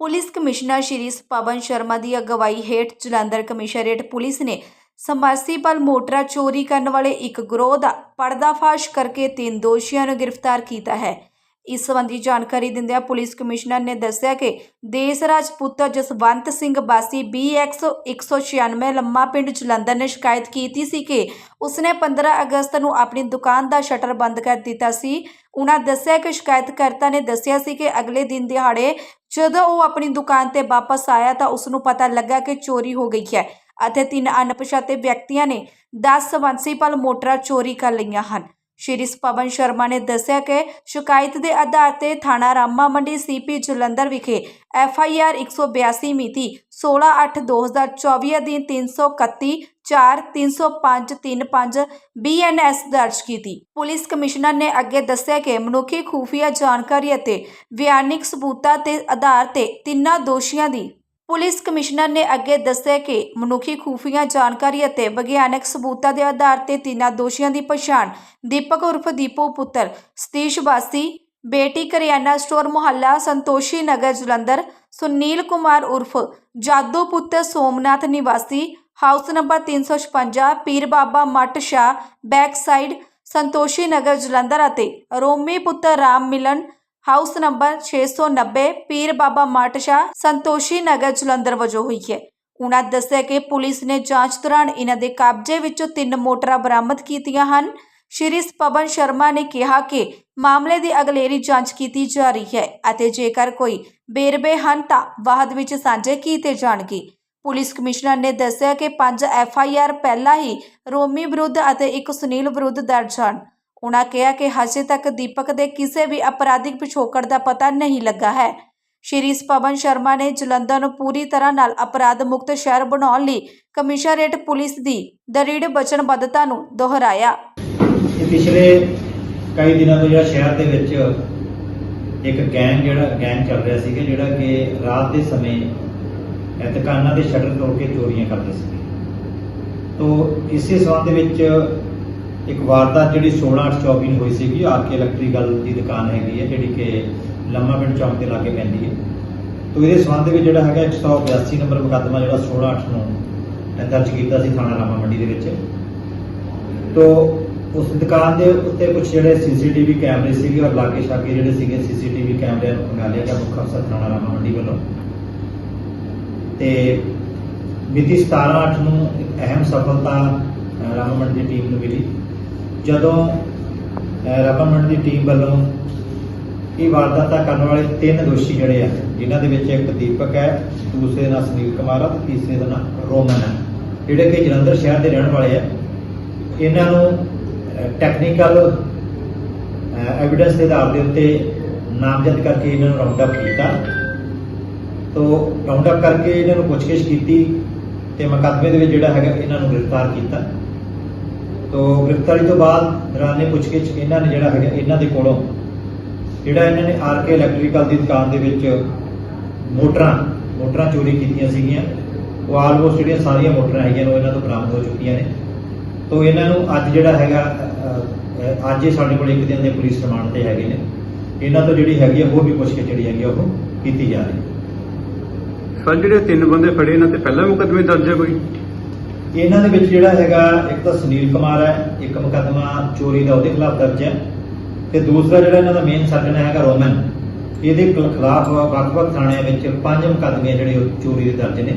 Police commissioner Shri Pawan Sharma ਦੀ ਅਗਵਾਈ ਹੇਠ ਜਲੰਧਰ ਕਮਿਸ਼ਨਰੇਟ ਪੁਲਿਸ ਨੇ ਸਮਰਸੀਬਲ ਮੋਟਰਾਂ ਚੋਰੀ ਕਰਨ ਵਾਲੇ ਇੱਕ ਗਰੋਹ ਦਾ ਪਰਦਾਫਾਸ਼ ਕਰਕੇ ਤਿੰਨ ਦੋਸ਼ੀਆਂ ਨੂੰ ਗ੍ਰਿਫਤਾਰ ਕੀਤਾ ਹੈ। ਇਸ ਸੰਬੰਧੀ ਜਾਣਕਾਰੀ ਦਿੰਦਿਆਂ ਪੁਲਿਸ ਕਮਿਸ਼ਨਰ ਨੇ ਦੱਸਿਆ ਕਿ ਦੇਸਰਾਜ ਪੁੱਤਰ ਜਸਵੰਤ ਸਿੰਘ ਬਾਸੀ BX 196 ਲੰਮਾ ਪਿੰਡ ਜਲੰਧਰ ਨੇ ਸ਼ਿਕਾਇਤ ਕੀਤੀ ਸੀ ਕਿ ਉਸਨੇ 15 ਅਗਸਤ ਨੂੰ ਆਪਣੀ ਦੁਕਾਨ ਦਾ ਸ਼ਟਰ ਬੰਦ ਕਰ ਦਿੱਤਾ ਸੀ। ਉਹਨਾਂ ਦੱਸਿਆ ਕਿ ਸ਼ਿਕਾਇਤਕਰਤਾ ਨੇ ਦੱਸਿਆ ਸੀ ਕਿ ਅਗਲੇ ਦਿਨ ਦਿਹਾੜੇ ਜਦੋਂ ਉਹ ਆਪਣੀ ਦੁਕਾਨ ਤੇ ਵਾਪਸ ਆਇਆ ਤਾਂ ਉਸ ਨੂੰ ਪਤਾ ਲੱਗਾ ਕਿ ਚੋਰੀ ਹੋ ਗਈ ਹੈ ਅਤੇ ਤਿੰਨ ਅਣਪਛਾਤੇ ਵਿਅਕਤੀਆਂ ਨੇ 10 ਸਵੰਸੀਪਲ ਮੋਟਰਾਂ ਚੋਰੀ ਕਰ ਲਈਆਂ ਹਨ। ਸ਼੍ਰੀ ਪਵਨ ਸ਼ਰਮਾ ਨੇ ਦੱਸਿਆ ਕਿ ਸ਼ਿਕਾਇਤ ਦੇ ਆਧਾਰ ਤੇ ਥਾਣਾ ਰਾਮਾ ਮੰਡੀ ਸੀਪੀ ਜਲੰਧਰ ਵਿਖੇ ਐਫ ਆਈ ਆਰ 182 ਮਿਤੀ 16/8/2024 ਅਧੀਨ 331 4 305 35 ਬੀਐਨਐਸ ਦਰਜ ਕੀਤੀ। ਪੁਲਿਸ ਕਮਿਸ਼ਨਰ ਨੇ ਅੱਗੇ ਦੱਸਿਆ ਕਿ ਮਨੁੱਖੀ ਖੂਫੀਆ ਜਾਣਕਾਰੀ ਅਤੇ ਵਿਆਨਿਕ ਸਬੂਤਾਂ ਦੇ ਆਧਾਰ ਤੇ ਤਿੰਨਾਂ ਦੋਸ਼ੀਆਂ ਦੀ ਪੁਲਿਸ ਕਮਿਸ਼ਨਰ ਨੇ ਅੱਗੇ ਦੱਸਿਆ ਕਿ ਮਨੁੱਖੀ ਖੂਫੀਆ ਜਾਣਕਾਰੀ ਅਤੇ ਵਿਗਿਆਨਕ ਸਬੂਤਾਂ ਦੇ ਆਧਾਰ ਤੇ ਤਿੰਨਾਂ ਦੋਸ਼ੀਆਂ ਦੀ ਪਛਾਣ ਦੀਪਕ ਉਰਫ ਦੀਪੂ ਪੁੱਤਰ, ਸਤੀਸ਼ ਵਾਸੀ, ਬੇਟੀ ਕਰਿਆਨਾ ਸਟੋਰ ਮੁਹੱਲਾ, ਸੰਤੋਸ਼ੀ ਨਗਰ ਜਲੰਧਰ, ਸੁਨੀਲ ਕੁਮਾਰ ਉਰਫ ਜਾਦੂ ਪੁੱਤਰ ਸੋਮਨਾਥ ਨਿਵਾਸੀ, house number 356 Peer Baba Matt Shah, back side, Santoshi Nagar Jalandhar ਅਤੇ ਰੋਮੀ ਪੁੱਤਰ ਰਾਮ ਮਿਲਨ ਹਾਊਸ ਨੰਬਰ 690 ਪੀਰ ਬਾਬਾ ਮੱਟ ਸੰਤੋਸ਼ੀ ਨਗਰ ਜਲੰਧਰ ਵਜੋਂ ਹੋਈ ਹੈ। ਉਹਨਾਂ ਦੱਸਿਆ ਕਿ ਪੁਲਿਸ ਨੇ ਜਾਂਚ ਦੌਰਾਨ ਇਹਨਾਂ ਦੇ ਕਬਜ਼ੇ ਵਿੱਚੋਂ ਤਿੰਨ ਮੋਟਰਾਂ ਬਰਾਮਦ ਕੀਤੀਆਂ ਹਨ। ਸ਼੍ਰੀ ਪਵਨ ਸ਼ਰਮਾ ਨੇ ਕਿਹਾ ਕਿ ਮਾਮਲੇ ਦੀ ਅਗਲੇਰੀ ਜਾਂਚ ਕੀਤੀ ਜਾ ਰਹੀ ਹੈ ਅਤੇ ਜੇਕਰ ਕੋਈ ਬੇਰਬੇ ਹਨ ਤਾਂ ਬਾਅਦ ਵਿੱਚ ਸਾਂਝੇ ਕੀਤੇ ਜਾਣਗੇ। ਪੁਲਿਸ ਕਮਿਸ਼ਨਰ ਨੇ ਦੱਸਿਆ ਕਿ ਪੰਜ ਐਫ ਆਈ ਆਰ ਪਹਿਲਾਂ ਹੀ ਰੋਮੀ ਵਿਰੁੱਧ ਅਤੇ ਇੱਕ ਸੁਨੀਲ ਵਿਰੁੱਧ ਦਰਜ ਹਨ। ਉਨ੍ਹਾਂ ਕਿਹਾ ਕਿ ਹਜੇ ਤੱਕ ਦੀਪਕ ਦੇ ਕਿਸੇ ਵੀ ਅਪਰਾਧਿਕ ਪਿਛੋਕੜ ਦਾ ਪਤਾ ਨਹੀਂ ਲੱਗਾ ਹੈ। ਸ਼੍ਰੀ ਪਵਨ ਸ਼ਰਮਾ ਨੇ ਜਲੰਧਰ ਨੂੰ ਪੂਰੀ ਤਰ੍ਹਾਂ ਨਾਲ ਅਪਰਾਧ ਮੁਕਤ ਸ਼ਹਿਰ ਬਣਾਉਣ ਲਈ ਕਮਿਸ਼ਨਰੇਟ ਪੁਲਿਸ ਦੀ ਦ੍ਰਿੜ ਵਚਨਬੱਧਤਾ ਨੂੰ ਦੁਹਰਾਇਆ। ਪਿਛਲੇ ਕਈ ਦਿਨਾਂ ਤੋਂ ਜਿਹੜਾ ਸ਼ਹਿਰ ਦੇ ਵਿੱਚ ਇੱਕ ਗੈਂਗ ਜਿਹੜਾ ਗੈਂਗ ਚੱਲ ਰਿਹਾ ਸੀਗਾ, ਜਿਹੜਾ ਕਿ ਰਾਤ ਦੇ ਸਮੇਂ ਦੁਕਾਨਾਂ ਦੇ ਸ਼ਟਰ ਤੋੜ ਕੇ ਚੋਰੀਆਂ ਕਰਦੇ ਸੀਗੇ। ਤੋਂ ਇਸੇ ਸਬੰਧ ਵਿੱਚ ਇੱਕ ਵਾਰਦਾਤ ਜਿਹੜੀ 16/8/24 ਨੂੰ ਹੋਈ ਸੀਗੀ, ਆਰਕੇ ਇਲੈਕਟ੍ਰੀਕਲ ਦੀ ਦੁਕਾਨ ਹੈਗੀ ਹੈ, ਜਿਹੜੀ ਕਿ ਲੰਮਾ ਪਿੰਡ ਚੌਂਕ ਦੇ ਲਾਗੇ ਪੈਂਦੀ ਹੈ। ਤੋਂ ਇਹਦੇ ਸੰਬੰਧ ਵਿੱਚ ਜਿਹੜਾ ਹੈਗਾ 182 ਨੰਬਰ ਮੁਕੱਦਮਾ ਜਿਹੜਾ 16/8 ਨੂੰ ਦਰਜ ਕੀਤਾ ਸੀ ਥਾਣਾ ਰਾਮਾ ਮੰਡੀ ਦੇ ਵਿੱਚ। ਤੋਂ ਉਸ ਦੁਕਾਨ ਦੇ ਉੱਤੇ ਕੁਝ ਜਿਹੜੇ ਸੀਸੀਟੀਵੀ ਕੈਮਰੇ ਸੀਗੇ ਔਰ ਲਾਗੇ ਛਾਗੇ ਜਿਹੜੇ ਸੀਗੇ ਸੀਸੀਟੀਵੀ ਕੈਮਰਿਆਂ ਨੂੰ ਖੰਗਾਲਿਆ ਗਿਆ ਮੁੱਖ ਅਫਸਰ ਥਾਣਾ ਰਾਮਾ ਮੰਡੀ ਵੱਲੋਂ। ਤੇ ਮਿਤੀ 17/8 ਨੂੰ ਇੱਕ ਅਹਿਮ ਸਫਲਤਾ ਰਾਮਾ ਮੰਡੀ ਦੀ ਟੀਮ ਨੂੰ ਮਿਲੀ। ਜਦੋਂ ਅਹ, ਦੀ ਟੀਮ ਵੱਲੋਂ ਇਹ ਵਾਰਦਾਤਾਂ ਕਰਨ ਵਾਲੇ ਤਿੰਨ ਦੋਸ਼ੀ ਜਿਹੜੇ ਆ ਜਿਨ੍ਹਾਂ ਦੇ ਵਿੱਚ ਇੱਕ ਦੀਪਕ ਹੈ ਦੂਸਰੇ ਦਾ ਨਾਂ ਸੁਨੀਲ ਕੁਮਾਰ ਆ ਤੇ ਤੀਸਰੇ ਦਾ ਨਾਮ ਰੋਮਨ ਹੈ ਜਿਹੜੇ ਕਿ ਜਲੰਧਰ ਸ਼ਹਿਰ ਦੇ ਰਹਿਣ ਵਾਲੇ ਆ। ਇਹਨਾਂ ਨੂੰ ਟੈਕਨੀਕਲ ਐਵੀਡੈਂਸ ਦੇ ਆਧਾਰ ਦੇ ਉੱਤੇ ਨਾਮਜ਼ਦ ਕਰਕੇ ਇਹਨਾਂ ਨੂੰ ਰਾਉਂਡ ਅਪ ਕੀਤਾ। ਤੋਂ ਰਾਉਂਡ ਅਪ ਕਰਕੇ ਇਹਨਾਂ ਨੂੰ ਪੁੱਛਗਿੱਛ ਕੀਤੀ ਤੇ ਮੁਕੱਦਮੇ ਦੇ ਵਿੱਚ ਜਿਹੜਾ ਹੈਗਾ ਇਹਨਾਂ ਨੂੰ ਗ੍ਰਿਫਤਾਰ ਕੀਤਾ। ਤੋਂ ਗ੍ਰਿਫਤਾਰੀ ਤੋਂ ਬਾਅਦ ਦੌਰਾਨੇ ਪੁੱਛਗਿੱਛ ਇਹਨਾਂ ਨੇ ਜਿਹੜਾ ਹੈਗਾ, ਇਹਨਾਂ ਦੇ ਕੋਲੋਂ ਜਿਹੜਾ ਇਹਨਾਂ ਨੇ ਆਰਕੇ ਇਲੈਕਟ੍ਰੀਕਲ ਦੀ ਦੁਕਾਨ ਦੇ ਵਿੱਚ ਮੋਟਰਾਂ ਮੋਟਰਾਂ ਚੋਰੀ ਕੀਤੀਆਂ ਸੀਗੀਆਂ। ਉਹ ਆਲਮੋਸਟ ਜਿਹੜੀਆਂ ਸਾਰੀਆਂ ਮੋਟਰਾਂ ਹੈਗੀਆਂ ਉਹ ਇਹਨਾਂ ਤੋਂ ਬਰਾਮਦ ਹੋ ਚੁੱਕੀਆਂ ਨੇ। ਤੋਂ ਇਹਨਾਂ ਨੂੰ ਅੱਜ ਜਿਹੜਾ ਹੈਗਾ ਅੱਜ ਇਹ ਸਾਡੇ ਕੋਲ ਇੱਕ ਦਿਨ ਦੇ ਪੁਲਿਸ ਰਿਮਾਂਡ ਤੇ ਹੈਗੇ ਨੇ। ਇਹਨਾਂ ਤੋਂ ਜਿਹੜੀ ਹੈਗੀ ਆ, ਹੋਰ ਵੀ ਪੁੱਛਗਿੱਛ ਜਿਹੜੀ ਹੈਗੀ ਆ, ਉਹ ਕੀਤੀ ਜਾ ਰਹੀ ਹੈ। ਸਰ, ਜਿਹੜੇ ਤਿੰਨ ਬੰਦੇ ਫੜੇ ਇਹਨਾਂ ਤੇ ਪਹਿਲਾਂ ਮੁਕੱਦਮੇ ਦਰਜ ਹੈ ਕੋਈ? ਇਹਨਾਂ ਦੇ ਵਿੱਚ ਜਿਹੜਾ ਹੈਗਾ, ਇੱਕ ਤਾਂ ਸੁਨੀਲ ਕੁਮਾਰ ਹੈ, ਇੱਕ ਮੁਕੱਦਮਾ ਚੋਰੀ ਦਾ ਉਹਦੇ ਖਿਲਾਫ ਦਰਜ ਹੈ ਤੇ ਦੂਸਰਾ ਜਿਹੜਾ ਇਹਨਾਂ ਦਾ ਮੇਨ ਸਰਜਨ ਹੈਗਾ ਰੋਮਨ। ਇਹਦੇ ਖਿਲਾਫ ਵੱਖ-ਵੱਖ ਥਾਣਿਆਂ ਵਿੱਚ ਪੰਜ ਮੁਕੱਦਮੇ ਜਿਹੜੇ ਉਹ ਚੋਰੀ ਦੇ ਦਰਜ ਨੇ।